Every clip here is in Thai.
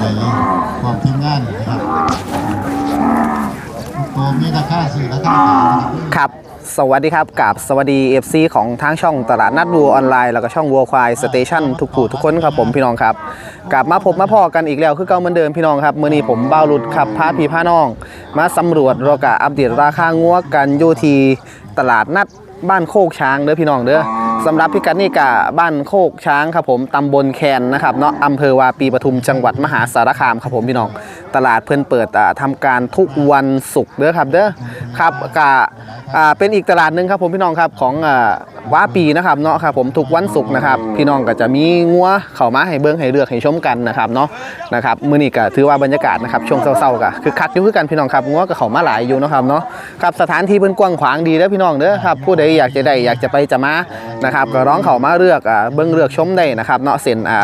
ไปความทีมงานนะครับตัวมีราคาสี่ราคาครับ สวัสดีครับกับสวัสดี FC ของทางช่องตลาดนัดวัวออนไลน์ แล้วก็ช่องวัวควายสเตชันทุกผู้ทุกคนครับผมพี่น้องครับกลับมาพบมาพอกันอีกแล้วคือเก่าเหมือนเดิมพี่น้องครับมื้อนี้ผมบ้าวหลุดครับพาพี่พาน้อง มาสำรวจแล้วก็อัปเดตราคางัวกันอยู่ที่ตลาดนัด บ้านโคกช้างเด้อพี่น้องเด้อสำหรับพิกัดนี่กะบ้านโคกช้างครับผมตำบลแคนนะครับเนาะอำเภอวาปีปทุมจังหวัดมหาสารคามครับผมพี่น้อง ตลาดเพิ่นเปิดอ่าทำการทุกวันศุกร์เด้อครับเด้อครับกะอ่าเป็นอีกตลาดหนึ่งครับผมพี่น้องครับของอ่า ว่าปีนะครับเนาะครับผมทุกวันศุกร์นะครับ พี่น้องก็จะมีงัวเข้ามาให้เบิ้งให้เลือกให้ชมกันนะครับเนาะนะครับมื้อนี้ก็ถือว่าบรรยากาศนะครับช่วงเช้าๆก็คือคักอยู่คือกันพี่น้องครับงัวก็เข้ามาหลายอยู่นะครับเนาะครับสถานที่เพิ่นกว้างขวางดีแล้วพี่น้องเด้อครับผู้ใดอยากจะได้อยากจะไปจะมา นะครับก็ร้องเขามาเลือกอ่าเบิ่งเลือกชมได้นะครับเนาะเส้นอ่า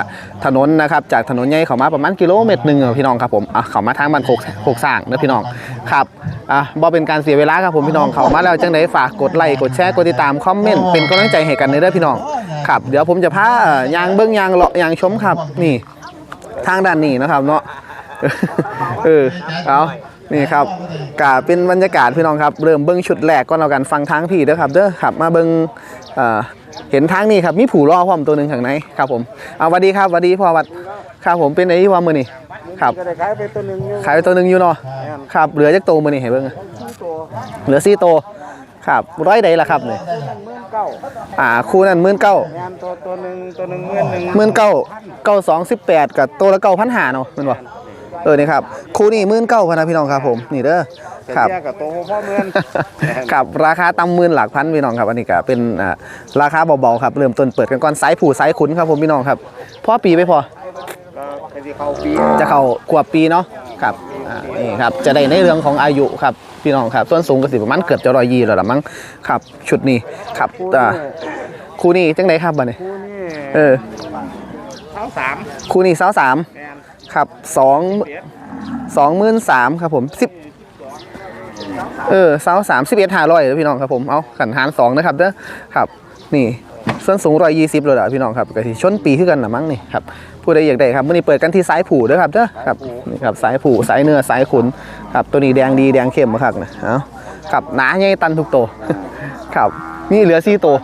ถนนนะครับจากถนนใหญ่เขามาประมาณกิโลเมตรหนึ่งอะพี่น้องครับผมอะเขามาทางบ้านโคกโคกสร้างเด้อพี่น้องครับอะบ่เป็นการเสียเวลาครับผมพี่น้องเขามาแล้วจังไดฝากกดไลค์กดแชร์กดติดตามคอมเมนต์เป็นกำลังใจให้กันเด้อพี่น้องครับเดี๋ยวผมจะพาอ่อยางเบิ่งยางเลาะยางชมครับนี่ ทางด้านนี้นะครับเนาะ เออ เอานี่ครับกาเป็นบรรยากาศพี่น้องครับ เริ่มเบิ้งชุดแรกก่อนเรากันฟังทางพี่เด้อครับ เด้อครับ มาเบิ้งเอ่อ เห็นทางนี้ครับมีผู้รอพร้อมตัวหนึ่งข้างในครับผมเอาสวัสดีครับสวัสดีพ่อวัดครับผมเป็นไอ้ที่ว่ามือนี่ครับก็ได้ขายไปตัวหนึ่งอยู่ขายไปตัวหนึ่งอยู่เนาะครับเหลือจักตัวมือนี่เห็นเบิ้งตัวเหลือสี่ตัวครับร้อยใดล่ะครับเนี่ยหมื่นเก้าอ่าคู่นั้นหมื่นเก้างานตัวตัวหนึ่งตัวหนึ่งหมื่นหนึ่งหมื่นเก้าเก้าสองสิบแปดกับตัวละเก้าพันหาเนาะแมันบ่ เออนี่ครับคู่นี้หมื่นเก้าพันนะพี่น้องครับผมนี่เด้อแต่ครับเทียกับตัวพ่อเมือนครับราคาตำหมื่นหลักพันพี่น้องครับอันนี้ก็เป็นอ่าราคาเบาๆครับเริ่มต้นเปิดกันก่อนไซส์ผู้ไซส์ขุนครับผมพี่น้องครับพอปีไปพอก็ไอ้ที่เขาปีจะเข้าขวบปีเนาะครับอ่านี่ครับจะได้ในเรื่องของอายุครับพี่น้องครับส่วนสูงก็สิประมาณเกือบจะร้อยยี่แล้วละมั้งครับชุดนี้ครับอ่าคู่นี้จังไดครับบัดนี้คู่นี่เออเท้าสามคู่นี้สาวสามแมน ครับสองสองหมื่นสามครับผมสิบเออสาวสามสิบเอ็ดห้าร้อยพี่น้องครับผมเอาขันหารสองนะครับเด้อครับนี่ส่วนสูงร้อยยี่สิบเลยเหรอพี่น้องครับกะทิชนปีขึ้นกันหรือมั้งนี่ครับผู้ใดอยากได้ครับมื่อนี้เปิดกันที่สายผูเด้อครับเด้อครับนี่ครับสายผูสายเนื้อสายขุนครับตัวนี้แดงดีแดงเข้มมากนะเอาครับหนาใหญ่ตันทุกตัวครับนี่เหลือสี่ตัว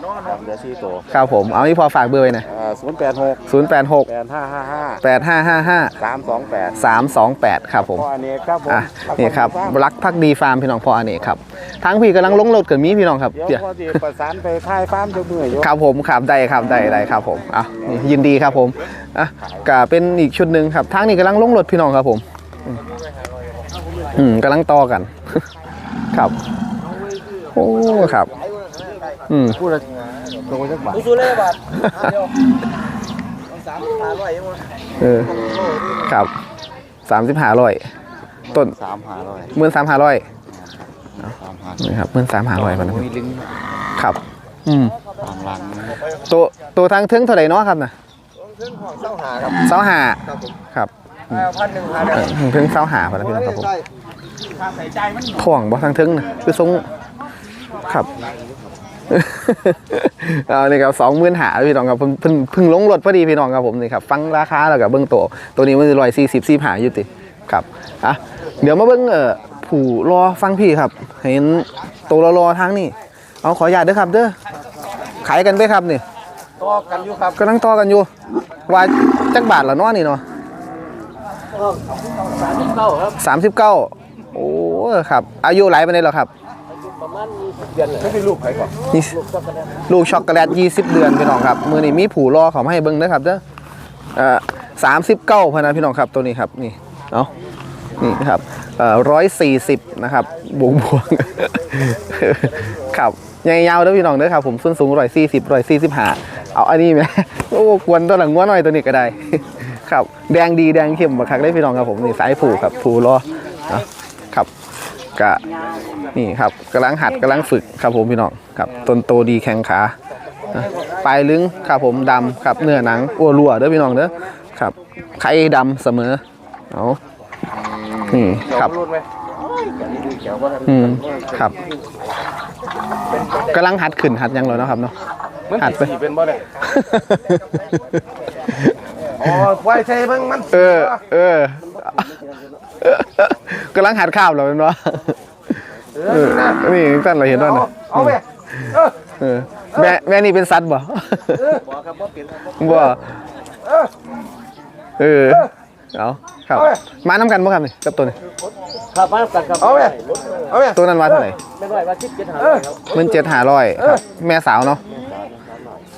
ครับเดี๋ยวสี่ตัวครับผม เอานี่พอฝากเบอร์ไว้หน่อยศูนย์แปดหกศูนย์แปดหกแปดห้าห้าห้าแปดห้าห้าห้าสามสองแปดสามสองแปดครับผมพ่ออเนกครับผมอะนี่ครับรักพักดีฟาร์มพี่น้องพ่ออเนกครับทางพี่กำลังลงรถกับมีพี่น้องครับเดี๋ยวเดี๋ยวพ่อที่ประสานไปท้ายฟาร์มเดี๋ยวเมื่อยอยู่ครับผมครับได้ครับได้ได้ครับผมอะนี่ยินดีครับผมอะก็เป็นอีกชุดหนึ่งครับทางนี้กำลังลงรถพี่น้องครับผมอืมอืมกำลังต่อกัน ครับ โอ้ครับ อืมพูดเลยตัวจักบาทเออครับสามสิบห้าร้อยต้นสามห้าร้อยหมื่นสามห้าร้อยสามห้านี่ครับหมื่นสามห้าร้อยพันนะมีลิงก์ครับ อืมทางหลังตัวตัวทางเทิงเท่าไหร่เนาะครับนะเจ้าหาครับเสาหาครับผมครับพันหนึ่งพันเออเทิงเสาหาพอแล้วพี่น้องครับผมข่วงบ่ทางเทิงนะคือทรงครับ เอานี่ครับสองหมื่นหาพี่น้องครับเพิ่งเพิ่งเพิ่งลงรถพอดีพี่น้องครับผมนี่ครับฟังราคาแล้วกับเบิ้งตัวตัวนี้มันร้อยสี่สิบสี่หาอยู่ติครับอะเดี๋ยวมาเบิ้งเอ่อผู้รอฟังพี่ครับ เห็นตัวรอรอทางนี่เอาขออนุญาตเด้อครับเด้อขายกันไปครับนี่ต่อกันอยู่ครับกำลังต่อกันอยู่ว่าจักบาทละเนาะนี่เนาะสามสิบเก้าครับสามสิบเก้าโอ้ครับ อายุหลายไปได้แล้วครับ ประมาณเดือนไม่ได้ลูกใครก่อนนี่ลูกช็อกโกแลตยี่สิบเดือนพี่น้องครับมือนี้มีผูรอเขามาให้เบิ้งนะครับเด้อเอ่อสามสิบเก้าพนนะพี่น้องครับตัวนี้ครับนี่เอานี่นะครับเอ่อร้อยสี่สิบนะครับบวกบวกครับยาวๆเด้อพี่น้องเด้อครับผมส้นสูงร้อยสี่สิบร้อยสี่สิบห้าเอาอันนี้ไหมโอ้กวนตัวหลังงัวหน่อยตัวนี้ก็ได้ ครับ แดงดีแดงเข้มบักคักได้พี่น้องครับผมนี่สายผูครับผูรอนะครับ กะนี่ครับกำลังหัดกำลังฝึกครับผมพี่น้องครับต้นโตดีแข็งขานะปลายลึงครับผมดำครับเนื้อหนังอ้วนรัวเด้อพี่น้องเด้อครับไข่ดำเสมอเอานี่ครับรุ่นไหมเขียวก็ทำอืมครับกำลังหัดขึ้นหัดยังเลยเนาะครับเนาะมันหัดไปสีเป็นบ่ได้คอ๋อไว้ใส่เบิ่งมันเออเออ กำลังหัดข้าวเราเป็นวะเอเอออนี่นะนี่ตั้นเราเห็นด้วยนะเอาไปเออเออแม่แม่นี่เป็นสัตว์บ่บอกครับว่าเปลี่ยนครับบ่เออเออเอาครับมาน้ำกันบ่ครับนี่กับตัวนี้ครับมาตัดครับเอาไปเอาไปตัวนั้นมาเท่าไหร่ไม่ได้ว่าคิดเจ็ดหาครับมันเจ็ดหาร้อยครับแม่สาวเนาะ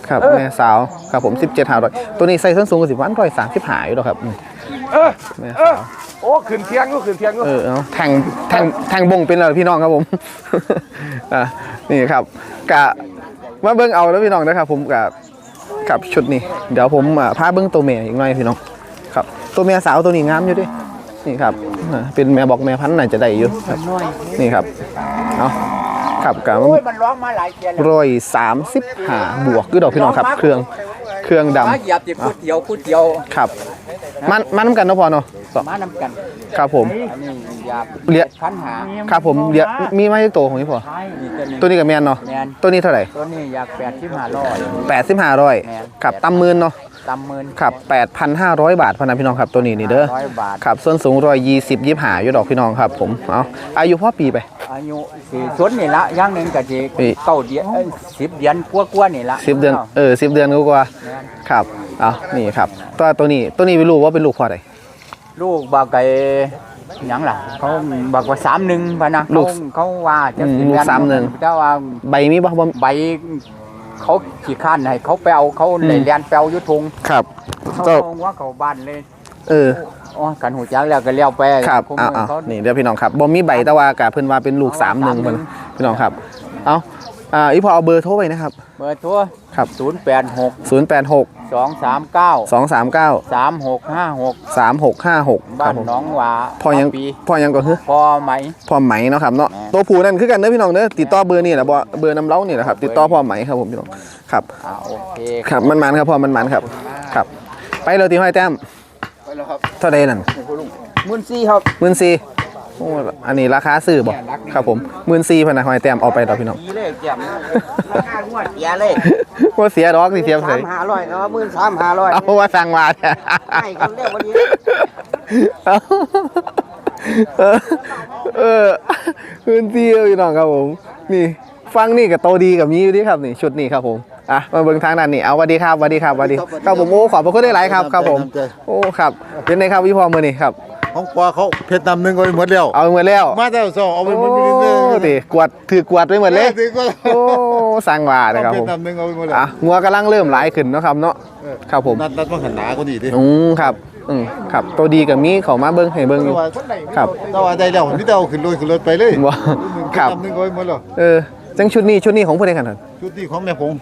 ครับแม่สาวครับผมสิบเจ็ดหาร้อยตัวนี้ใส่ส้นสูงกว่าสิบวันร้อยสามสิบหาอยู่หรอกครับนี่เออแม่เออสาว โอ้ขึ้นเทียงก็ขึ้นเทียงก็เออเอาแทงแทงแทงบงเป็นเลยพี่น้องครับผม อะนี่ครับกะมาเบิ้งเอาแล้วพี่น้องนะครับ ผมกับกับชุดนี้ เดี๋ยวผมอะพาเบิ้งตัวเมียอีกหน่อยพี่น้อง ครับ ตัวเมียสาวตัวนี้งามอยู่ดินี่ครับอะเป็นแม่บอกแม่พันธุ์น่าจะได้อยู่ครับ นี่ครับเอาครับกับ โอ้ยมันร้องมาหลายเทียนแล้วร้อยสามสิบห้าบวกคือดอกพี่น้องครับ เครื่องเครื่องดมาเหยียบติพูดเดียวพูดเดียวำครับ มันมันำกันเนาะพอเนาะสองมานำกันครับผม อันนี้อยากเลี้ยพันหาครับผมเดี๋ยวมีไหมตัวของนี่พอนี่ตัวนี้ตัวนี้กับแมนเนาะแมนตัวนี้เท่าไหร่ตัวนี้อยากแปดที่หาร้อย แปดสิบห้าร้อยแม่นครับตำหมื่นเนาะ ตำหมื่นครับแปดพันห้าร้อยบาทพะนันพี่น้องครับตัวนี้นี่เด้อร้อยบาทครับส่วนสูงร้อยยี่สิบยี่หาอยู่ดอกพี่น้องครับผมเอาอายุพ่อปีไป อายุสี่ส่วนนี่ละอย่างหนึ่งก็จะนี่ เก้าเดือนเอ้ยสิบเดือนกว่าๆนี่ละสิบเดือนเออสิบเดือนกว่าแม่นๆครับเอานี่ครับตัวตัวนี้ตัวนี้ไม่รู้ว่าเป็นลูกพ่อใด ลูกบอกไก่หยังล่ะ เขาบอกว่าสามหนึ่งพะนะลูเขากเขาว่าจะอืมสิลูกแม่นสามหนึ่งแต่ว่าใบมีบ่บ่ใบ เขาขี้ข้านให้เขาไปเอาเขาอืมเลยเรียนไปเอาอยุทงครับเขาก็เอาว่าเขาบ้านเลยเอออ๋อกันหูจักแล้วก็เลี้ยวไปครับผมเอาเอาเขานี่เดี๋ยวพี่น้องครับบ่มีใบแต่ว่ากะเพิ่นว่าเป็นลูกสามหนึ่งเพิ่นพี่น้องครับ เอา อ่าอีพอเอาเบอร์โทรไปนะครับ เบอร์โทรครับ ศูนย์แปดหกศูนย์แปดหกสองสามเก้าสองสามเก้าสามหกห้าหกสามหกห้าหกคบ้ารับนผมหน้องหวาพอยังปีพอยังก็คือพอไหม พอไหมเนาะครับเนาะแม่น ตัวผู้นั่นคือกันเด้อพี่น้องเด้อติดต่อเบอร์นี่แหละบ่เบอร์น้ำเล้านี่แหละครับติดต่อพ่อไหมครับผมพี่น้องครับอ่าโอเคครับมันมันๆครับพ่อมันมันๆครับครับ ไปเลยตีห้อยแต้มเท่าใดนั่นมุนซี่ครับ หมื่นสี่ โอ้อันนี้ราคาซื้อบ่ครับผมหมื่นสี่พนนะห้อยแต้มเอาไปต่อพี่น้องนี่เลยเจ็บราคางวดเสียเลยว่าเสียดอกสิเทียมใส่สามห้าร้อยครับมื่นสามห้าร้อยเอาว่าสั่งมาเนี่ยให้คนเรียกวันนี้เอาเออเออพื้นที่พี่น้องครับผม นี่ฟังนี่กับโตดีกับมีอยู่ดีครับนี่ชุดนี้ครับผมอะมาเบิ่งทางนั้นนี่เอาสวัสดีครับสวัสดีครับสวัสดีครับผมโอ้ขอบพระคุณได้หลายครับครับผมโอ้ครับเป็นไงครับพี่พอมือนี่ครับ ของปลาเขาเพชรดำหนึ่งก็หมดแล้วเอาไปหมดแล้วมาแต่สองเอาไปหมดโอ้เลยติกวาดถือกวาดไปหมดเลยถึงก็โอ้สั่งว่านะครับเพผชมรดำหนึ่งเอาไปหมดแล้วอะงัวกำลังเริ่มหลายขึ้นเนาะครับเนาะครับผมนัดนัดมาหันหนาก็ดีดิอืมครับอืมครับตัวดีกับมีเขามาเบิ้งให้เบิ้งอยู่ครับถ้าว่าได้แล้วนี่เดาขึ้นรถขึ้นรถไปเลยบ่ครับเพชดำหนึ่งก็ไปหมดแล้วเออจังชุดนี้ชุดนี้ของผู้ใดกันครับชุดนี้ของแม่ผม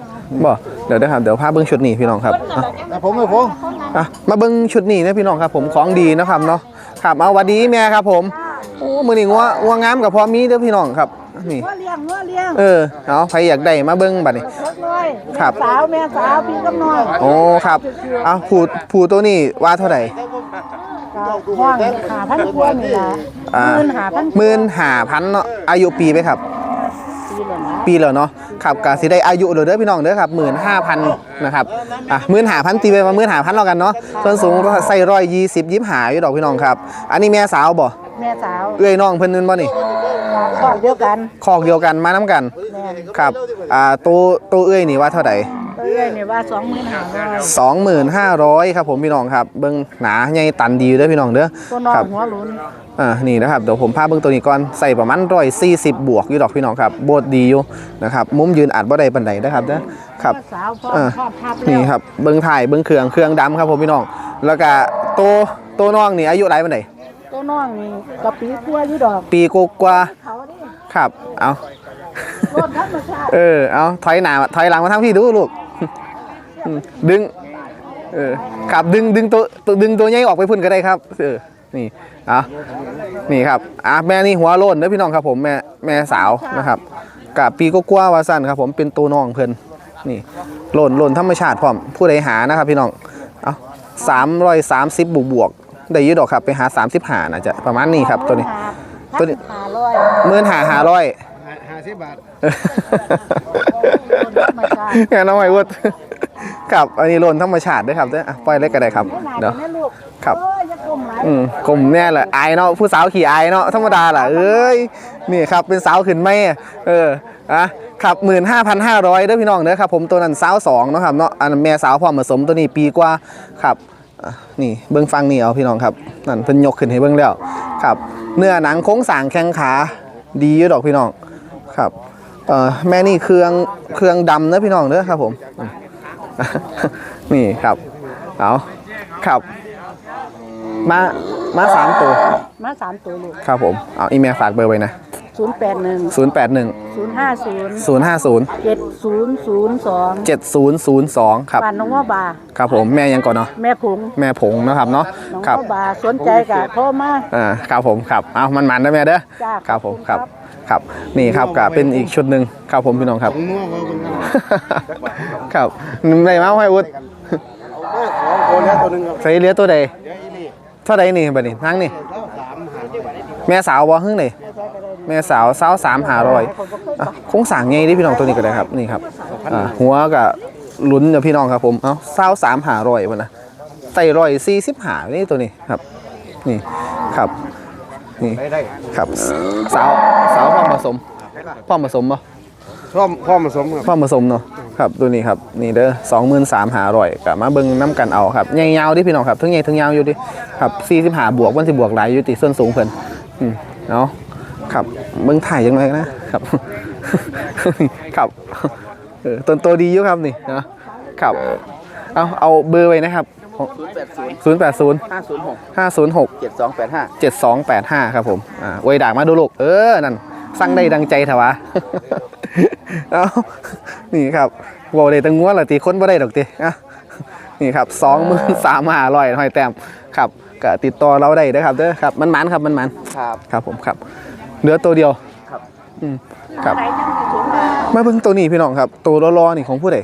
บ่เดี๋ยวนะครับเดี๋ยวพาเบิ้งชุดนี้พี่น้องครับอะแม่ผมแม่ผมอะมาเบิ้งชุดนี้นะพี่น้องครับ ผมของดีนะครับเนาะ ครับเอาหวัดดีแม่ครับ ผมโอ้มื้อนี้งัวงัวงามกับพอมีเด้อพี่น้องครับนี่ว่าเลี้ยงว่าเลี้ยงเออเอาใครอยากได้มาเบิ้งบัดนี้รถน้อยครับสาวแม่สาวพี่กำน้อยโอ้ครับเอาผูผูตัวนี้ว่าเท่าไหร่ห้องหาพันกว่านี่ละอ่าหมื่นหาพันหมื่นหาพันเนาะอายุปีไหมครับ ปีเลยนะปีแล้วเนาะครับกสิได้อายุเลยเด้อพี่น้องเด้อครับหมื่นห้าพันนะครับอะหมื่นหาพันตีไปมาหมื่นหาพันแล้วกันเนาะส่วนสูงใส่ร้อยยี่สิบยิบหาอยู่ดอกพี่น้องครับ อันนี้แม่สาวบ่แม่สาวเอื้อยน้องเพิ่นนึนบ่นี่ครอบเดียวกันคอกเดียวกันมาน้กันแม่ครับอ่าตัวตัวเอื้อยนี่ว่าเท่าไหร่ เอ้ยเนี่ยว่าสองหมื่นหาร้อยสองหมื่นห้าร้อยครับผมพี่น้องครับ เบิ่งหนาใหญ่ตันดีเด้อพี่น้องเด้อ ตัวน้อครังบหัวหลุนอ่า นี่นะครับ เดี๋ยวผมพาเบิ่งตัวนี้ก่อน ใส่ประมาณร้อยสี่สิบบวกอยู่ดอกพี่น้องครับ โบดดีอยู่นะครับ มุมยืนอัดบ่ได้ปันใดนะครับนะครับแม่สาวพร้อมอ่าพร้อมทับนี่แล้วครับ เบิ่งถ่าย เบิ่งเครื่อง เครื่องดำครับผมพี่น้อง แล้วก็ตัวตัวน้องนี่อายุหลายปันใดตัวน้องนี่กะปีกลัวอยู่ดอกปีกว่าเขาดิๆครับ เอา รถธรรมชาติเออ เอาถอยหนาถอยหลังมาทางพี่ดูลูก ดึง เออครับดึงดึงตัวตัวดึงตัวใหญ่ออกไปพุ่นก็ได้ครับ เออ นี่เอานี่ครับอะแม่นี่หัวโล้นเด้อพี่น้องครับผมแม่แม่สาวนะครับกับปีก็กว่าๆว่าสั้นครับผมเป็นตัวน้องเพิ่นนี่โล้นโล้นธรรมชาติพร้อมผู้ใดหานะครับ พี่น้องเอาสามร้อยสามสิบบวกบวกๆได้อยืดดอกครับไปหาสามสิบหาน่าจะประมาณนี้ครับตัวนี้ ตัวนี้หาร้อยเมื่อหาหาร้อยห้าสิบบาทงานน้องไอ้วุฒ ครับ อันนี้โลนธรรมชาติด้วยครับเด้ออะปล่อยเล็กก็ได้ครับเดี๋ยวแม่ลูกครับโอ้ยจะกลมหลายอืมกลมแน่แหละอายเนาะผู้สาวขี่อายเนาะธรรมดาล่ะเอ้ยนี่ครับเป็นสาวขึ้นไหมอะเอออะครับหมื่นห้าพันห้าร้อยเด้อพี่น้องเด้อครับผมตัวนั้นสาวสองเนาะครับเนาะอันนั้นแม่สาวพร้อมผสมตัวนี้ปีกว่าครับอะนี่เบิ้งฟังนี่เอาพี่น้องครับนั่นเพิ่นยกขึ้นให้เบิ้งแล้วครับ เนื้อหนังโค้งสร้างแข้งขาดีอยู่ดอกพี่น้องครับเอ่อแม่นี่เครื่องเครื่องดำเด้อพี่น้องเด้อครับผมอืม นี่ครับ เอาครับ มา มาสามตัว มาสามตัวลูกครับผม เอาอีเมลฝากเบอร์ไว้นะศูนย์แปดหนึ่ง081ศูนย์ห้าศูนย์050เจ็ดศูนย์ศูนย์สอง7002ครับบ้านน้องว่าบา ครับผม แม่ยังก่อนเนาะ แม่ผง แม่ผงนะครับเนาะ น้องครับ ว่าบาสนใจกะโทรมาอ่า ครับผม ครับ เอามันมันๆนะแม่เด้อ จ้าครับผมขคอรับบคุณครับ นี่ครับก็เป็นอีกชุดหนึ่งครับผมพี่น้องครับครับ ได้มาให้อุดตัวแล้วตัวนึงครับใส่เลี้ยตัวใดเท่าใดนี่บัดนี้ทั้งนี่แม่สาวบ่ฮึ่งนี่แม่สาวสาวสามหาร้อยอะคงสั่งไงดิพี่น้องตัวนี้ก็ได้ครับนี่ครับอ่าหัวกับลุ้นกับพี่น้องครับผมเอ้าสาวสามหาร้อยมันนะใส่ร้อยสี่สิบหานี่ตัวนี้ครับ นี่ครับนี่ครับสาวสาวพ่อมผสมพ่อมผสมบ่พร้อมพร้อมผสมครับพ่อผสมเนาะ ครับตัวนี้ครับนี่เด้อสองหมื่นสามหาร่อยกลับมาเบิ่งน้ำกันเอาครับใหญ่ยาวดิพี่น้องครับทั้งใหญ่ทั้งยาวอยู่ดิครับสี่สิบหาบวกวันสิบวกหลายอยู่ติส่วนสูงเพิ่นอืมเนาะครับเบิ่งถ่ายยังไงนะครับครับเออต้นโตดีอยู่ครับนี่เนาะครับเอาเอาเบอร์ไว้นะครับศูนย์แปดศูนย์ห้าศูนย์หกห้าศูนย์หกเจ็ดสองแปดห้าเจ็ดสองแปดห้าครับผมอ่าไว้ด่างมาดูลูกเออนั่น สั่งได้ดังใจเถอะวะเอานี่ครับบอกเลยตังงัวละตีค้นบ่ได้ดอกตีอะนี่ครับสองหมื่นสามห้าร้อยหอยแต้มครับก็ติดต่อเราได้นะครับเด้อครับมันมันๆครับมันมันครับๆครับผมครับเหลือตัวเดียวครับอืมครับมาเบิ่งตัวนี้พี่น้องครับ ตัวรอๆนี่ของผู้ใด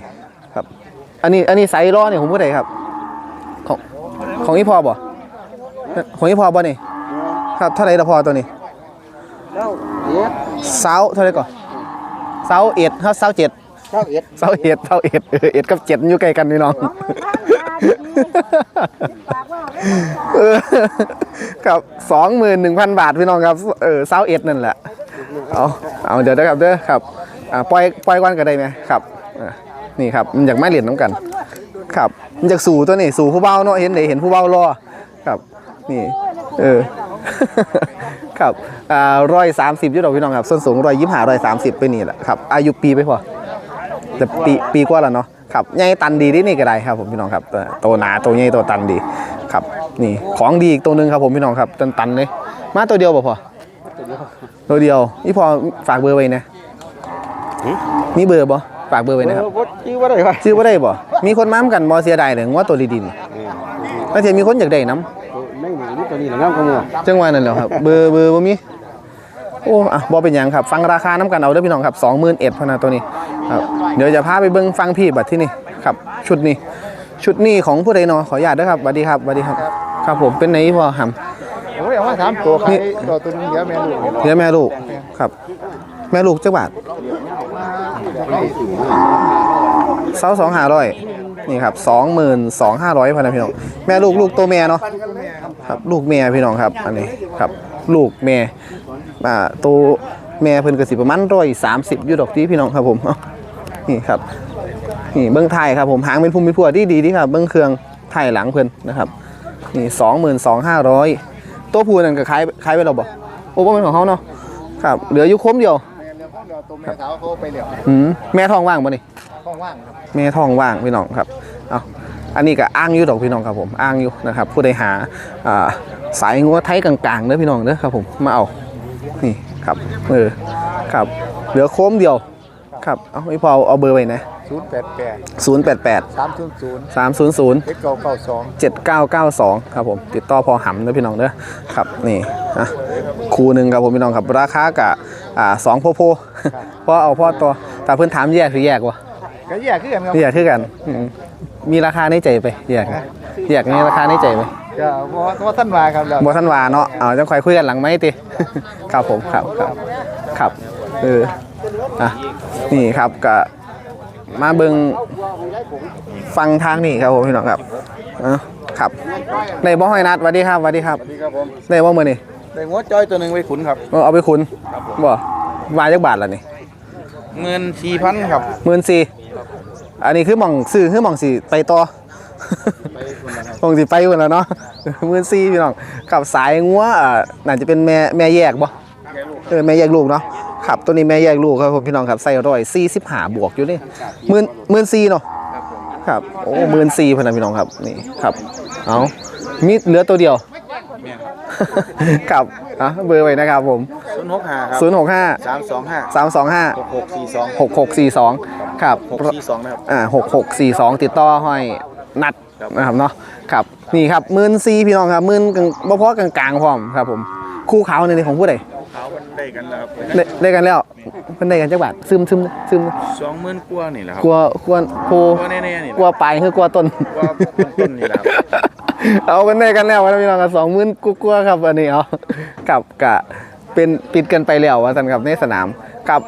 ครับ อันนี้อันนี้ไซส์รอนี่ของผู้ใดครับ ของของอีพอบ่ของอีพอบ่นี่ครับเท่าไหร่ละพอตัวนี้ เสาเท่าไหร่ก่อนเสาเอ็ดครับเสาเจ็ดเก้าเอ็ดเสาเอ็ดเสาเอ็ดเออเอ็ดกับเจ็ดมันอยู่ใกล้กันพี่น้องเออครับสองหมื่นหนึ่งพันบาทพี่น้องครับเออเสาเอ็ดนั่นแหละเอาเอาเดี๋ยวนะครับเด้อครับอ่าปล่อยปล่อยก่อนก็ได้ไหมครับอ่านี่ครับมันอยากไม่เหรียญน้ำกัน ครับมันจากสู่ตัวนี่สู่ผู้เบาเนาะเห็นไหนเห็นผู้เบารอครับ นี่ เออ ครับอ่าร้อยสามสิบยุโรปพี่น้องครับส่วนสูงร้อยยี่ห้าร้อยสามสิบไปนี่แหละครับอายุปีไปพอแต่ปีปีกว่าแล้วเนาะครับใหญ่ตันดีที่นี่ก็ได้ครับผมพี่น้องครับตัวโตหนาตัวใหญ่ตัวตันดีครับนี่ของดีอีกตัวหนึ่งครับผมพี่น้องครับตันตันๆเลยมาตัวเดียวบ่พอตัวเดียวนี่พอฝากเบอร์ไว้นะมีเบอร์บ่ฝากเบอร์ไว้นะครับชื่อว่าอะไรวะซื้อบ่ได้บ่มีคนมาเหมือนกันบ่เสียดายเลยว่าตัวดีๆนี่ถ้าเทียมีคนอยากได้น้ไม่ห นีตัวนี้หรืองามกว่าหมู่ำจังหวะนั่นแหละครับ เบอร์เบอร์บ่มีโอ้อะบ่เป็นหยังครับ ฟังราคาน้ำกันเอาเด้อพี่น้องครับ21,000พะนะตัวนี้ครับเดี๋ยวจะพาไปเบิ่งฟังพี่บัดที่นี่ครับ ชุดนี้ ชุดนี้ของผู้ใดเนาะขออนุญาตเด้อครับสวัสดีครับสวัสดีครับ ครับผมเป็นไหนพ่อหำโอ้ยเอามาสามตัวใครตัวตัวนึงเดี๋ยวแม่ลูกเดี๋ยวแม่ลูกครับ แม่ลูกจักบาทเสาสองห้าร้อยนี่ครับสองหมื่นสองห้าร้อยพันนะพี่น้องแม่ลูกลูกตัวแม่เนาะ ครับลูกแม่พี่น้องครับ อันนี้ครับลูกแม่อ่าตัวแม่เพิ่นก็สิประมาณร้อยสามสิบยูดอกที่พี่น้องครับผมเอ้านี่ครับนี่เบิ้งไทยครับผมหางเป็นภูมิพัวที่ดีที่ครับเบิ้งเครื่องไทยหลังเพิ่นนะครับนี่สองหมื่นสองห้าร้อยตัวผู้นั่นก็ขายขายไปแล้วบ่โอ้บ่เป็นของเขาเนาะครับเหลืออยู่คมเดียวตัวแม่สาวเขาไปเหลี่ยมอืมแม่ท้องว่างบ่นี่ห้องว่างครับแม่ท้องว่างพี่น้องครับเอาอันนี้ก็อ้างอยู่ดอกพี่น้องครับผมอ้างอยู่นะครับผู้ใดหาอ่าสายงัวไทยกลางๆเด้อพี่น้องเด้อครับผมมาเอานี่ครับเออครับเหลือโค้มเดียวครับเอาไม่พอเอาเอาเบอร์ไว้นะศูนย์แปดแปด088สามศูนย์ศูนย์300เจ็ดเก้าเก้าสอง7992 ครับผมติดต่อพอหำเด้อพี่น้องเด้อครับนี่อะคูหนึ่งครับผมพี่น้องครับราคากะอ่าสองโพโพเพราะเอาพ่อตัวแต่เพื่อนถามแยกหรือแยกวะก็แยกขึ้นกันครับแยกคือกันอื มมีราคาในใจไปแยกนะแยกมีราคาในใจไหมก็เพราะว่าท่านมาครับแล้วบอท่านว่าเนาะเอาจังคอยคุยกันหลังไหมติ ครับผมครับครับครับเอออะนี่ครับกะมาเบิงฟังทางนี่ครับผมพี่น้องครับเอ้าครับในบ่ห้อยนัดสวัสดีครับสวัสดีครับดีครับผมในบ่มื้อนี่ได้งวจ้อยตัวหนึ่งไว้ขุนครับเอาเอาไปคุณบ่วายจักบาทละนี่เงินสี่พันครับหมื่นสี่ อันนี้คือหม่องซื้อคือหม่องสิไปต่อหม่องสิไปพุ่นแล้วเนาะหมื่นสี่พี่น้องขับสายงัวอ่าน่าจะเป็นแม่แม่แยกบ่เออแม่แยกลูกเนาะครับตัวนี้แม่แยกลูกครับผมพี่น้องครับใส่ร้อยสี่สิบห้าบวกอยู่นี่หมื่นหมื่นสี่เนาะครับโอ้หมื่นสี่พนนะพี่น้องครับนี่ครับเอามีเหลือตัวเดียวครับ อะเบอร์ไว้นะครับผม ศูนย์หกห้าครับศูนย์หกห้าสามสองห้าสามสองห้าหกหกสี่สองหกหกสี่สองครับ หกสี่สองนะครับ อ่าหกหกสี่สองติดต่อห้อยนัดนะครับเนาะครับนี่ครับหมื่นซีพี่น้องครับหมื่นกลางบ่พอกลางๆพร้อมครับผมคู่เขาในของผู้ใดเขามันได้กันแล้วครับได้ได้กันแล้วเพิ่นได้กันจักบาทซึมซึมซึมสองหมื่นกว่านี่แหละครับ กลัวกลัวโพกลัวแน่ๆนี่แหละกลัวปลายคือกลัวต้นกลัวต้นนี่แหละครับ เอากันได้กันแล้วนะพี่น้องกันสองหมื่นกลัวๆครับอันนี้เอากับกะเป็นปิดกันไปแล้วว่าสันครับในสนามกับ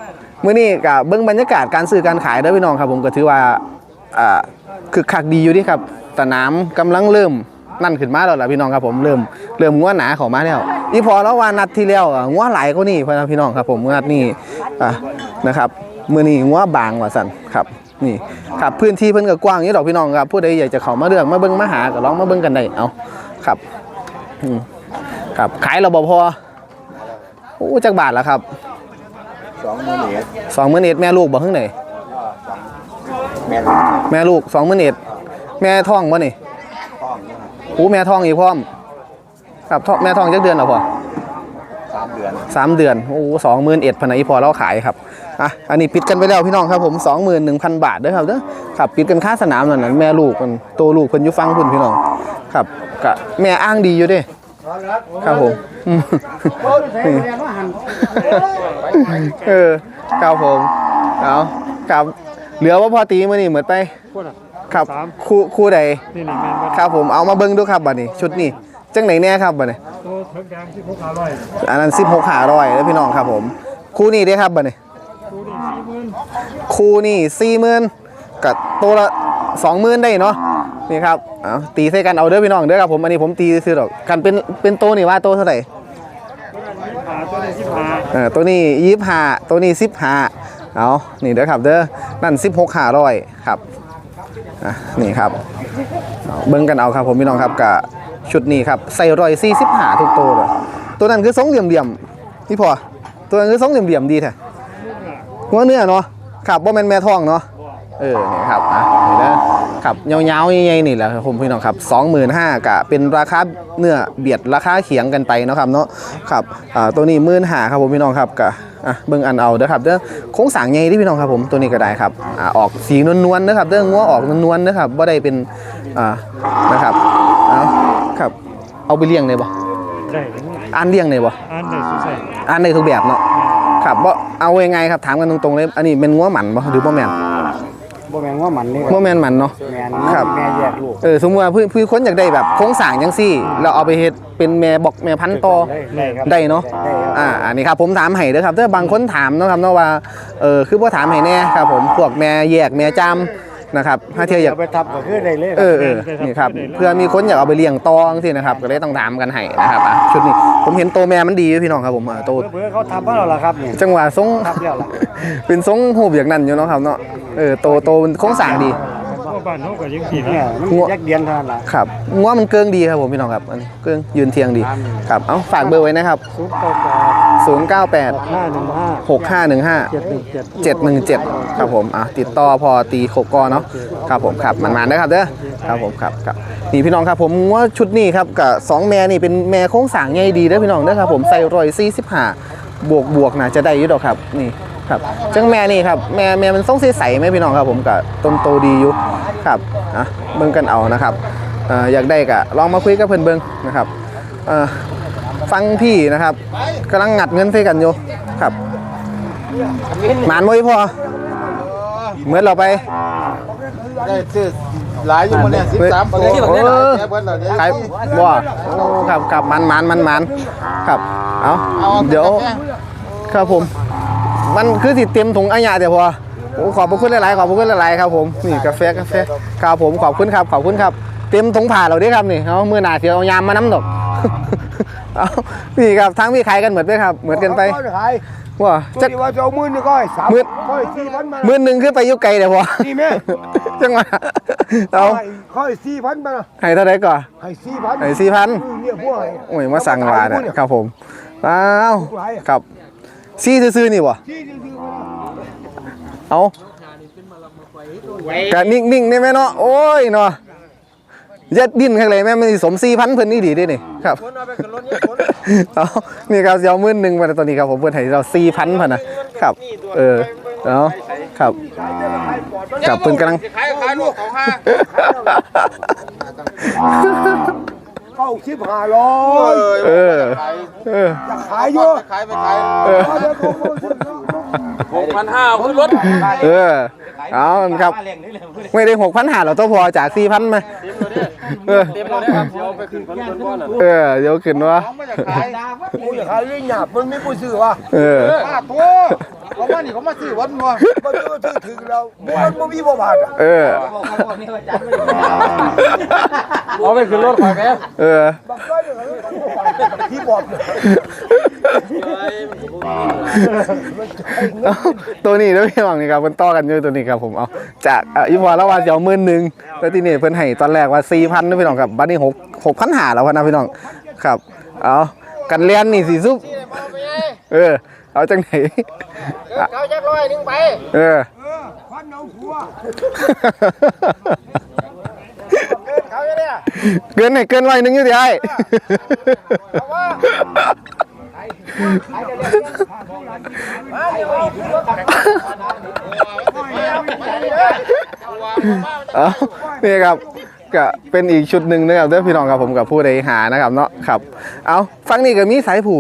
มื้อนี้กับเบื้องบรรยากาศการซื้อการขายเด้อพี่น้องครับ ผมก็ถือว่าอ่าคือคักดีอยู่ที่ครับสนามกำลังเริ่มนั่นขึ้นมาแล้วล่ะพี่น้องครับผมเริ่มเริ่มงัวหนาข้ามาแล้วอีพอแล้วว่านัดที่แล้วอะงัวหลกว่านี้พ่พี่น้องครับผมนัดนี้อ่นะครับมื้อนี้งัวบางว่าสันครับ นี่ครับพื้นที่เพิ่นก็กว้างอยู่ดอกพี่น้องครับผู้ใดอยากจะเข้ามาเลือกมาเบิ่งมาหาก็ลองมาเบิ่งกันได้เอาครับอืมครับขายเราบ่พอโอ้จักบาทแล้วครับสองหมื่นเอ็ดสองหมื่นเอ็ดแม่ลูกบ่เพิ่งไหนแม่นแม่ลูกสองหมื่นเอ็ดแม่ท้องบ่นี่ท้องโอ้แม่ท้องอีกพร้อมครับท้องแม่ท้องจักเดือนแล้วพอสามเดือนสามเดือนโอ้สองหมื่นเอ็ดพันอีพอเราขายครับ อะอันนี้ปิดกันไปแล้วพี่น้องครับผมสองหมื่นหนึ่งพันบาทเด้อครับเด้อครับปิดกันค่าสนามนั่นนะแม่ลูกมันโตลูกเพิ่นอยู่ฟังพุ่นพี่น้องครับกะแม่อ้างดีอยู่เด้ครับผมอืมเออครับผมเอาครับเหลือว่าพอตีมื้อนี้เหมือนไปครับคู่คู่ใดครับผมเอามาเบิ่งดูครับบัดนี้ ชุดนี้จังไหนแน่ครับบัดนี้อันนั้นสิบหกขาร้อยแล้วพี่น้องครับผมคู่นี้ได้ครับบัดนี้ คู่นี้สี่หมื่นกับตัวละสองหมื่นได้เนาะนี่ครับเอาตีใส่กันเอาเด้อพี่น้องเด้อครับผมอันนี้ผมตีซื้อดอกกันเป็นเป็นตัวนี่ว่าตัวเท่าไหร่เออตัวนี้ยี่สิบห้าตัวนี้สิบห้าเอานี่เด้อครับเด้อนั่นสิบหกขาร้อยครับอะนี่ครับเอาเบิ่งกันเอาครับผมพี่น้องครับกับชุดนี้ครับใส่ร้อยสี่สิบห้าทุกตัวเลยตัวนั้นคือทรงเหลี่ยมๆนี่พอตัวนั้นคือทรงเหลี่ยมๆดีแท้ หัวเนื้อเนาะครับว่าแม่นแม่ท้องเนาะเออนี่ครับอะนี่นะครับยาวๆใหญ่ๆนี่แหละครับผมพี่น้องครับ25,000กะเป็นราคาเนื้อเบียดราคาเขียงกันไปเนาะครับเนาะครับอ่าตัวนี้15,000ครับผมพี่น้องครับกะอะเบิ่งอันเอาเด้อครับเด้อโค้งสร้างใหญ่ที่พี่น้องครับผมตัวนี้ก็ได้ครับอ่าออกสีนวลๆนะครับเด้องัวออกนวลๆนะครับบ่ได้เป็นอ่านะครับเอาครับเอาไปเลี้ยงได้บ่ได้อ่านเลี้ยงได้บ่อันไหนสุดใส่อ่านได้ทุกแบบเนาะ ครับบ่เอายังไงครับถามกันตรงๆเลย อันนี้เป็นงัวหมันบ่หรือบ่แม่นบ่แม่นว่ามันนี่บ่แม่นหมันเนาะ แม่นครับ แม่แยกลูกเออสมมุติว่าเพื่อนเพื่อนคนอยากได้แบบโครงสร้างจังซี่เราเอาไปเฮ็ดเป็นแม่บอกแม่พันธุ์ต่อ ได้ครับได้เนาะ ได้ครับอ่า อันนี้ครับผมถามให้เด้อครับถ้าบางคนถามเนาะครับเนาะว่า เออคือบ่ถามให้แน่ครับผม พวกแม่แยกแม่จำ นะครับถ้าเทียอยากเอาไปทับก็คือได้เลยเออเออนี่ครับเพื่อมีคนอยากเอาไปเลี้ยงตองสินะครับ ก็เลยต้องถามกันให้นะครับอะชุดนี้ผมเห็นโตวแม่มันดีอยู่พี่น้องครับผมอะโตเบื่อเขาทับมาแล้วล่ะครับนี่จังหวะทรงครับแล้วล่ะเป็นทรงหูบอย่างนั้นอยู่เนาะครับเนาะเออโตโตมันโครงสร้างดีพวกบ้านเขาก็ยังขี่เนี่ยนะมันแยกเดียนเท่านั้นล่ะครับงัวมันเกิงดีครับผมพี่น้องครับอันนี้เกิงยืนเทียงดีครับเอาฝากเบอร์ไว้นะครับซุปเปอร์แปด098 ครับผมอะติดต่อพอตีโคกอเนาะครับผมครับมันมานะครับเด้อครับผมครับครับนี่พี่น้องครับผมว่าชุดนี้ครับกับสองแม่นี่เป็นแม่โค้งสางใหญ่ดีเด้อพี่น้องเด้อครับผมใส่รอยสี่สิบห้าบวกบวกน่าจะได้ยู่ดอกครับนี่ครับจังแม่นี่ครับแม่แม่มันทรงใสๆไหมพี่น้องครับผมกับต้นโตดีอยู่ครับอะเบิ่งกันเอานะครับเอ่ออยากได้กะลองมาคุยกับเพิ่อนเบิ่งนะครับเอ่อฟังพี่นะครับกำลังงัดเงินใส่กันอยู่ครับหมานมวยพอ เหมือนเราไป ได้ซื้อหลายอยู่หมดเนี่ย13ตัวเออเบิดแล้วเดี๋ยวขายบ่โอ้ครับครับมันมันมันมันครับ เอาเดี๋ยว ครับผม มันคือสิเต็มถุงอายะเดี๋ยวพออ้ขอบพระคุณหลายๆ ขอบพระคุณหลายๆครับผมนี่กาแฟกาแฟครับผมขอบคุณครับขอบคุณครับ เต็มถุงผ่าเราด้วยครับนี่เอามือหนาเสียเอายามมาน้ำดอก เอานี่ครับทั้งพี่ขายกันเหมือนไหมครับ เหมือนกันไป ขาย ว่าจะจะว่าจะเอามือนี่ก็ให้สามมือก็ให้สี่พันมาหมื่นหนึ่งขึ้นไปอยุไกลเดี๋ยวพอนี่แม่จังหวะเอาก็ให้สี่พันมาให้เท่าไหร่ก่อน ให้สี่พันให้สี่พันเนี่ยพวกไอ้โอ้ยมาสั่งวาเนี่ยครับผมอ้าวครับซี่ซื้อๆนี่บ่ที่ที่ที่เอากะนิ่งๆได้ไหมเนาะโอ้ยเนาะอ ย่าดิ้นข้างเลยแม่มันสิสมสี่พันเพิ่นนี่ดีเด้นี่ครับเอานี่ครับเสียวมื่นหนึ่งมาตอนนี้ครับผมเพิ่นให้เราสี่พันพันนะครับ เออเอาครับกับเพิ่นกำลังขายขายลูกของห้า เข้าสิบห้าร้อยเออ เออ จะขายอยู่ขายไปขายเออเอาเดี๋ยวผมเอาสิหกพันห้าขึ้นรถเออ เอาครับ ไม่ได้หกพันหาเราต้องพอจากสี่พันมาเออเต็มเลยนะครับเดี๋ยวไปขึ้นคนคนก้อนน่ะเออ เดี๋ยวขึ้นวะกูอยากขายเรื่องหยาบมันไม่กูซื้อวะเออป้าตัว เขาว่านี่เขามาซื้อวันวะมาซื้อซื้อถึงเรามันไม่มีบ่บาทอะเออเอาไปขึ้นรถขายไปเออ บางก้อนเนี่ยเขาที่บอกเนี่ยเอาตัวนี้ด้วยพี่หวังนี่ครับมันต่อกันอยู่ตัวนี้ครับผมเอาจากอะอีพอแล้วว่าจะเอาหมื่นหนึ่งแล้วทีนี้เพิ่นให้ตอนแรกว่าสี่พันนะพี่น้องครับบัดนี้หกหกพันหาแล้วนะพี่น้องครับเอากันเรียนนี่สิซุปเออ เอาจังไหนเขาจะร้อยนึงไปเออเออควันเอาหัวเขาจะเนี่ยเกินไหนเกินร้อยหนึงอยู่ดิไอ้เอานี่ครับก็เป็นอีกชุดหนึ่งนะครับเด้อพี่น้องครับผมกับผู้ใดหานะครับเนาะครับ เอาฟังนี่ก็มีสายผู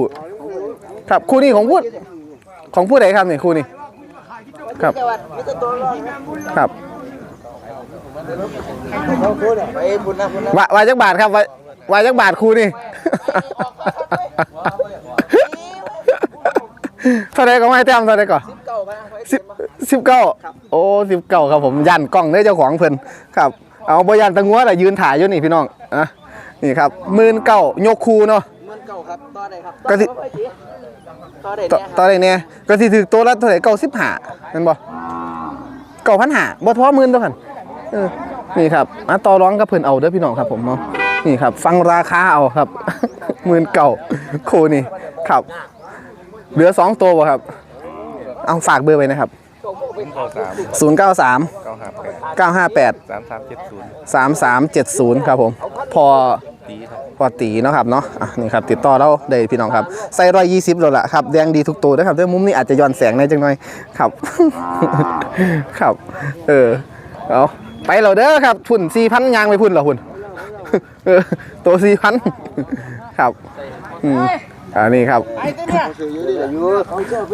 ครับคู่นี้ของผู้ของผู้ใดครับนี่คู่นี้ครับครับว่าว่าจักบาทครับว่าว่าจักบาทคู่นี่เท่าไรก็ไม่แต้มเท่าไรก่อนสิบสิบเก้าโอ้สิบเก้าครับผมยันกล้องเด้อเจ้าของเพิ่นครับ เอาบยันตะงัวแต่ยืนถ่ายอยู่นี่พี่น้องอะนี่ครับหมื่นเก้ายกคูเนาะมันเก่าครับต่อได้ครับก็สิ ต่อได้ต่อเนี่ยต่อได้เนี่ยก็สิถือตัวละเท่าไหร่เก้าสิบห้าแม่นบ่เก้าพันห้าบ่พอหมื่นตัวพันเออนี่ครับมาต่อร้องกับเพิ่นเอาเด้อพี่น้องครับผมเนาะนี่ครับ ฟังราคาเอาครับ หมื่นเก้าคูนี่ครับ เหลือสองตัวบ่ครับ เอาฝากเบอร์ไว้นะครับ0 9 3 9 5 8 3 3 7 0ครับผม พอ พอตีเนาะครับเนาะอะนี่ครับติดต่อเราได้พี่น้องครับใส่ร้อยยี่สิบแล้วล่ะครับแดงดีทุกตัวนะครับด้วยมุมนี้อาจจะย้อนแสงในอยจังหน่อยครับ ครับ เออเอาไปเราเด้อครับพุ่นสี่พันยางไปพุ่นเหรอพุ่นเออตัวสี่พันครับอืมอันนี้ครับ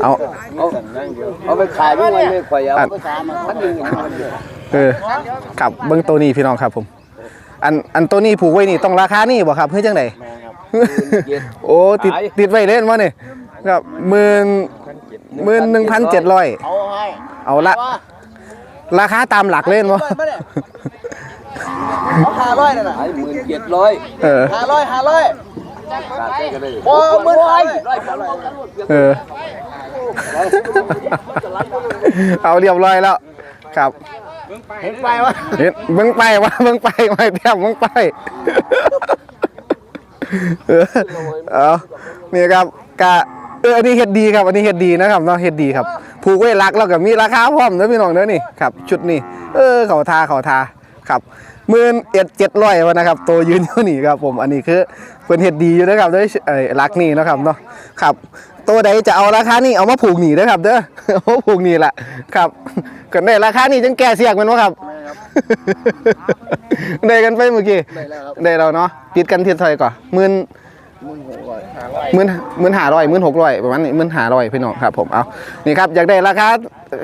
เอาเอาไปขายไม่ไหวเลยข่อยเอาไปตามพันหนึ่งเออครับเบิ้งตัวนี้พี่น้องครับผม อันอันตัวนี้ผูกไว้นี่ต้องราคานี่บ่ครับเฮ้ยจังไดโอ้ติดติดไว้เล่นวะนี่ครับหมื่นหมื่นหนึ่งพันเจ็ดร้อยเอาให้เอาละราคาตามหลักเล่นวะเอาห้าร้อยนั่นน่ะหมื่นเจ็ดร้อยเออห้าร้อยห้าร้อยโอ้หมื่นร้อยร้อยร้อยเออ เอาเรียบร้อยแล้วครับ เห็นไปวะเห็นเบิ่งไปวะเบิ่งไปไม่เทียบเบิ่งไปเออเอานี่ครับกะเอออันนี้เฮ็ดดีครับ อันนี้เฮ็ดดีนะครับเนาะเฮ็ดดีครับผูกไว้รักแล้วก็มีราคาพร้อมเด้อพี่น้องเด้อนี่ครับ ชุดนี้เออเขาทาเขาทาครับหมื่นเอ็ดเจ็ดร้อยวะนะครับตัวยืนอยู่นี่ครับผมอันนี้คือเพิ่นเฮ็ดดีอยู่นะครับด้วยเอ้ยรักนี่เนาะครับเนาะครับ ตัวใดจะเอาราคานี่เอามาผูกหนีเด้อครับ เด้อเอามาผูกหนีละครับก็ได้ราคานี่จังแก่เสียกแมันวะครับ ได้กันไปเมื่อกี้ได้แล้วเนาะปิดกันเทียนไทยก่อนหมื่นหมื่นหมื่นห้าร้อยหมื่นหกร้อยประมาณนี้หมื่นห้าร้อยพี่น้องครับ ผมเอานี่ครับอยากได้ราคา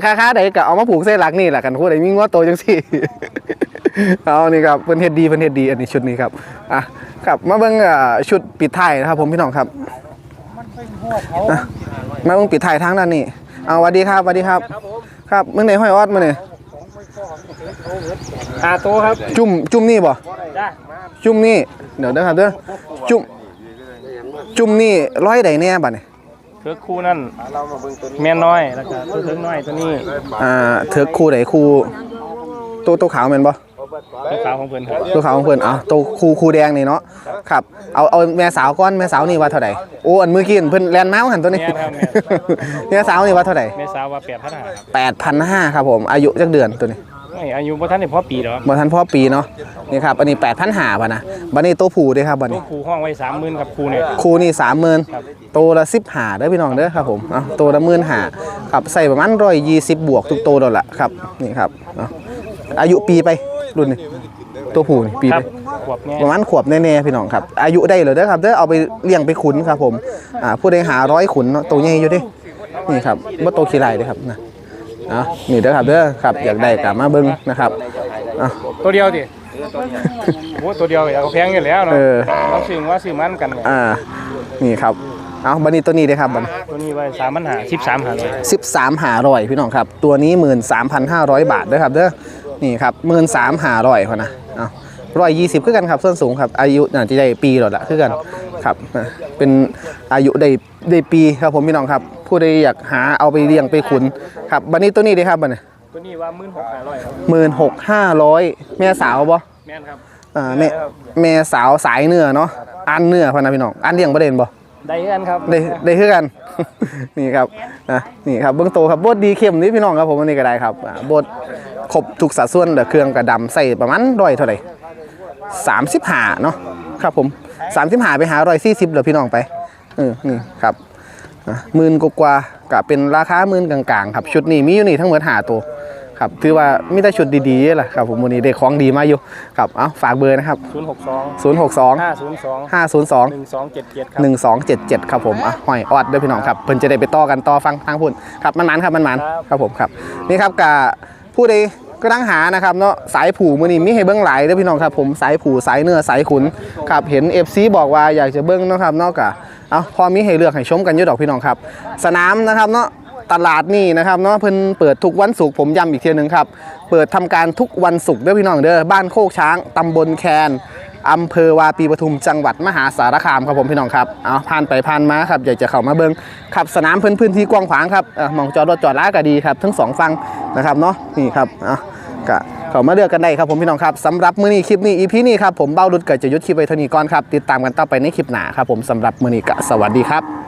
ราคาใดก็เอามาผูกเส้นหลักนี่แหละกันคู่ใดมีงวดโตจังสี่เอานี่ครับเพิ่นเฮ็ดดีเพิ่นเฮ็ดดีอันนี้ชุดนี้ครับอะครับมาเบิ่งอ่าชุดปิดท้ายนะครับ ผมพี่น้องครับ อะมาเบิ่งปิดท้ายทางด้านนี้เอาสวัสดีครับสวัสดีครับ ครับเมื่อไหนห้อยออดมาเนี่ยหาตัวครับ จุ่มจุ่มนี่บ่จ้าจุ่มนี่เดี๋ยวเด้อครับเด้อจุ่มจุ่มนี่ร้อยใดแน่บัดนี่เถือกคู่นั่นแม่น้อยแล้วก็ตัวเถือกน้อยตัวนี้อ่าเถือกคู่ใดคู่ตัวตัวขาวแม่นบ่ ตัวขาวของเพิ่นครับตัวขาวของเพิ่นอะตัวคู่คู่แดงนี่เนาะครับเอาเอาแม่สาวก่อนแม่สาวนี่ว่าเท่าใดโอ้อันเมื่อกี้เพิ่นแลนด์มาหันตัวนี้แม่สาวนี่ว่าเท่าใดแม่สาวว่าแปดพันห้าครับ8,500ครับผมอายุจักเดือนตัวนี้ไม่อายุบ่ทันได้พอปีหรอกบ่ทันพ่อปีเนาะนี่ครับอันนี้8,500ป่ะนะบัดนี้ตัวผู้เด้ครับบัดตัวนี้ครูห้องไว้สามหมื่นครับครูเนี่ยคู่นี่30,000ตัวละ15เด้อพี่น้องเด้อครับผมเอ้าตัวละ15,000ครับใส่ประมาณ120บวกทุกตัวแล้วล่ะครับนี่ครับเอ้าอายุปีไป รุ่นนี้ตัวผู้นี่ปีครัไปบขวบเนี่ยประมาณขวบแน่ๆพี่น้องครับ อายุได้เลยเด้อครับเด้อเอาไปเลี้ยงไปขุนครับผมอ่าผู้ใดหาร้อยขุนเนาะตัวใหญ่อยู่เดินี่ครับบ่โตขี้ไหลเด้อครับนะอะนี่เด้อครับเด้อครับอยากได้กลับมาเบิ่งนะครับอะ ตัวเดียวดิโอ้ตัวเดียวอยากแพงอยู่แล้วเนาะเออเราซื้อว่าซื้อมันกันเนี่ยอ่านี่ครับเอาบัดนี้ตัวนี้เด้อครับบัดตัวนี้ไว้สามพันหาสิบสามหาเลย13หาร้อยพี่น้องครับ ตัวนี้ 13,500 บาทเด้อครับเด้อ นี่ครับ13,500พอนะเอาร้อยยี่สิบคือกันครับส่วนสูงครับ อายุน่าจะได้ปีแล้วละคือกันครับอะเป็นอายุได้ได้ปีครับผมพี่น้องครับ ผู้ใดอยากหาเอาไปเลี้ยงไปขุนครับบัดนี้ตัวนี้เด้อครับบัดนี้ตัวนี้ว่าหมื่นหกหาร้อยครับหมื่นหกห้าร้อยแม่สาวบ่แม่นครับอ่าแม่แม่สาวสายเนื้อเนาะอันเนื้อพะนะพี่น้องอันเลี้ยงประเด็นบ่ ได้กันครับได้ได้คือกันนี่ครับอะนี่ครับเบื้องโตวครับบดดีเข้มนี่พี่น้องครับผมอันนี้ก็ได้ครับอ่าบดครบทุกสัดส่วนแต่เครื่องกระดำใส่ประมาณร้อยเท่าไหร่สามสิบห้าเนาะครับผมสามสิบห้าไปหาร้อยสี่สิบเหรอพี่น้องไปเออนี่ครับหมื่นกว่ากับเป็นราคาหมื่นกลางๆ ครับ ชุดนี้มีอยู่นี่ทั้งหมดหาตัว ครับถือว่ามีแต่ชุดดีๆแหละครับผมวันนี้ได้ของดีมาอยู่ครับเอาฝากเบอร์นะครับ ศูนย์หกสอง062 ห้าศูนย์สอง502 หนึ่งสองเจ็ดเจ็ดครับหนึ่งสองเจ็ดเจ็ดครับผมอะห้อยออดด้วยพี่น้องครับเพิ่นจะได้ไปต่อกันต่อฟังทางพุ่นครับมันมันๆครับมันมันๆครับผมครับนี่ครับกับผู้ใดก็ตั้งหานะครับเนาะสายผูมือนี้มีให้เบิ้งหลายเด้วยพี่น้องครับผมสายผูสายเนื้อสายขุนครับเห็น FC บอกว่าอยากจะเบิ้งเนาะครับเนอกจากเอาพอมีให้เลือกให้ชมกันอยู่ดอกพี่น้องครับ สนามนะครับเนาะ ตลาดนี่นะครับเนาะเพิ่นเปิดทุกวันศุกร์ผมย้ำอีกทีหนึ่งครับ เปิดทำการทุกวันศุกร์เด้อพี่น้องเด้อบ้านโคกช้างตำบลแคนอำเภอวาปีปทุมจังหวัดมหาสารคามครับผมพี่น้องครับเอาผ่านไปผ่านมาครับอยากจะเข้ามาเบิ้งขับสนามพื้นพื้นที่กว้างขวางครับอ่อหมองจอดรถจอดล้าก็ดีครับ ทั้งสองฝั่งนะครับเนาะนี่ครับเอาก็เข้ามาเลือกกันได้ครับผมพี่น้องครับสำหรับมื้อนี้คลิปนี้อีพีนี้ครับผมเบ้ารุดเกิดจะยุดคลิปไว้เท่านี้ก่อนครับติดตามกันต่อไปในคลิปหน้าครับผมสำหรับมื้อนี้ก็สวัสดีครับ